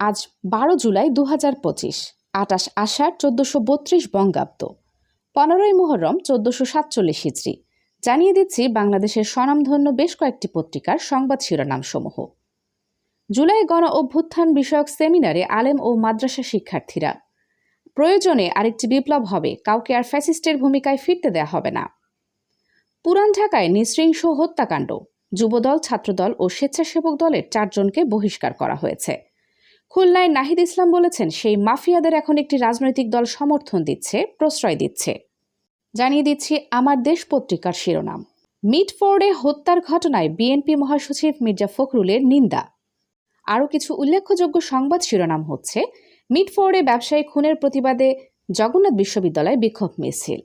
আজ বারো জুলাই দু হাজার পঁচিশ, আটাশ আষাঢ় চোদ্দশো বত্রিশ বঙ্গাব্দ, পনেরোই মোহরম চোদ্দশো সাতচল্লিশ হিজড়ি। জানিয়ে দিচ্ছি বাংলাদেশের স্বনামধন্য বেশ কয়েকটি পত্রিকার সংবাদ শিরোনামসমূহ। জুলাই গণ অভ্যুত্থান বিষয়ক সেমিনারে আলেম ও মাদ্রাসা শিক্ষার্থীরা, প্রয়োজনে আরেকটি বিপ্লব হবে, কাউকে আর ফ্যাসিস্টের ভূমিকায় ফিরতে দেয়া হবে না। পুরান ঢাকায় নৃশৃংস হত্যাকাণ্ড, যুবদল, ছাত্রদল ও স্বেচ্ছাসেবক দলের চারজনকে বহিষ্কার করা হয়েছে। খুলনায় নাহিদ ইসলাম বলেছেন, সেই মাফিয়াদের এখন একটি রাজনৈতিক দল সমর্থন দিচ্ছে, প্রশ্রয় দিচ্ছে। জানিয়ে দিচ্ছি আমার দেশ পত্রিকার শিরোনাম। মিটফোর্ডে হত্যার ঘটনায় বিএনপি মহাসচিব মির্জা ফখরুলের নিন্দা। আরও কিছু উল্লেখযোগ্য সংবাদ শিরোনাম হচ্ছে মিটফোর্ডে ব্যবসায়ী খুনের প্রতিবাদে জগন্নাথ বিশ্ববিদ্যালয় বিক্ষোভ মিছিল।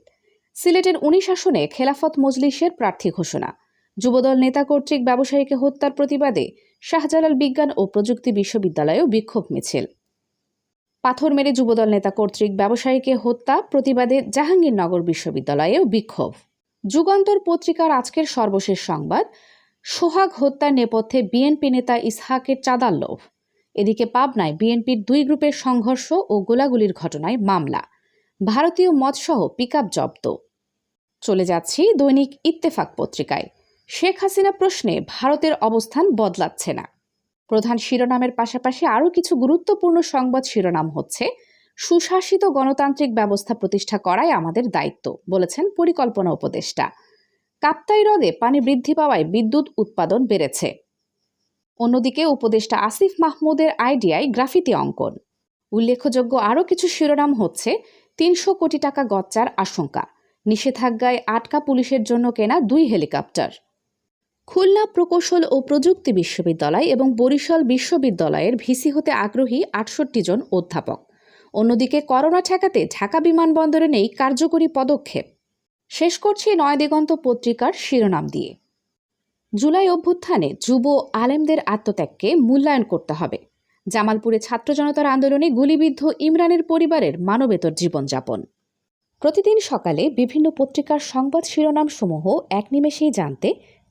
সিলেটের উনিশ আসনে খেলাফত মজলিসের প্রার্থী ঘোষণা। যুবদল নেতা কর্তৃক ব্যবসায়ীকে হত্যার প্রতিবাদে শাহজালাল বিজ্ঞান ও প্রযুক্তি বিশ্ববিদ্যালয়েও বিক্ষোভ মিছিল। পাথর মেরে যুবদল নেতা কর্তৃক ব্যবসায়ীকে হত্যা প্রতিবাদে জাহাঙ্গীরনগর বিশ্ববিদ্যালয়েও বিক্ষোভ। যুগান্তর পত্রিকার আজকের সর্বশেষ সংবাদ, সোহাগ হত্যার নেপথ্যে বিএনপি নেতা ইসহাকের চাঁদার লোভ। এদিকে পাবনায় বিএনপির দুই গ্রুপের সংঘর্ষ ও গোলাগুলির ঘটনায় মামলা। ভারতীয় মদসহ পিকআপ জব্দ। চলে যাচ্ছি দৈনিক ইত্তেফাক পত্রিকায়। শেখ হাসিনা প্রশ্নে ভারতের অবস্থান বদলাচ্ছে না। প্রধান শিরোনামের পাশাপাশি আরও কিছু গুরুত্বপূর্ণ সংবাদ শিরোনাম হচ্ছে, সুশাসিত গণতান্ত্রিক ব্যবস্থা প্রতিষ্ঠা করাই আমাদের দায়িত্ব, বলেছেন পরিকল্পনা উপদেষ্টা। কাপ্তাই হ্রদে পানি বৃদ্ধি পাওয়ায় বিদ্যুৎ উৎপাদন বেড়েছে। অন্যদিকে উপদেষ্টা আসিফ মাহমুদের আইডিয়ায় গ্রাফিতি অঙ্কন। উল্লেখযোগ্য আরও কিছু শিরোনাম হচ্ছে, তিনশো কোটি টাকা গচ্চার আশঙ্কা, নিষেধাজ্ঞায় আটকা পুলিশের জন্য কেনা দুই হেলিকপ্টার। খুলনা প্রকৌশল ও প্রযুক্তি বিশ্ববিদ্যালয় এবং বরিশাল বিশ্ববিদ্যালয়ের ভিসি হতে আগ্রহী আটষট্টি জন অধ্যাপক। অন্যদিকে করোনা ঠেকাতে ঢাকা বিমানবন্দরে নেই কার্যকরী পদক্ষেপ। শেষ করছি নয় দিগন্ত পত্রিকার শিরোনাম দিয়ে। জুলাই অভ্যুত্থানে যুব আলেমদের আত্মত্যাগকে মূল্যায়ন করতে হবে। জামালপুরে ছাত্র জনতার আন্দোলনে গুলিবিদ্ধ ইমরানের পরিবারের মানবেতর জীবনযাপন। প্রতিদিন সকালে বিভিন্ন পত্রিকার সংবাদ শিরোনাম সমূহ এক নিমেষেই জানতে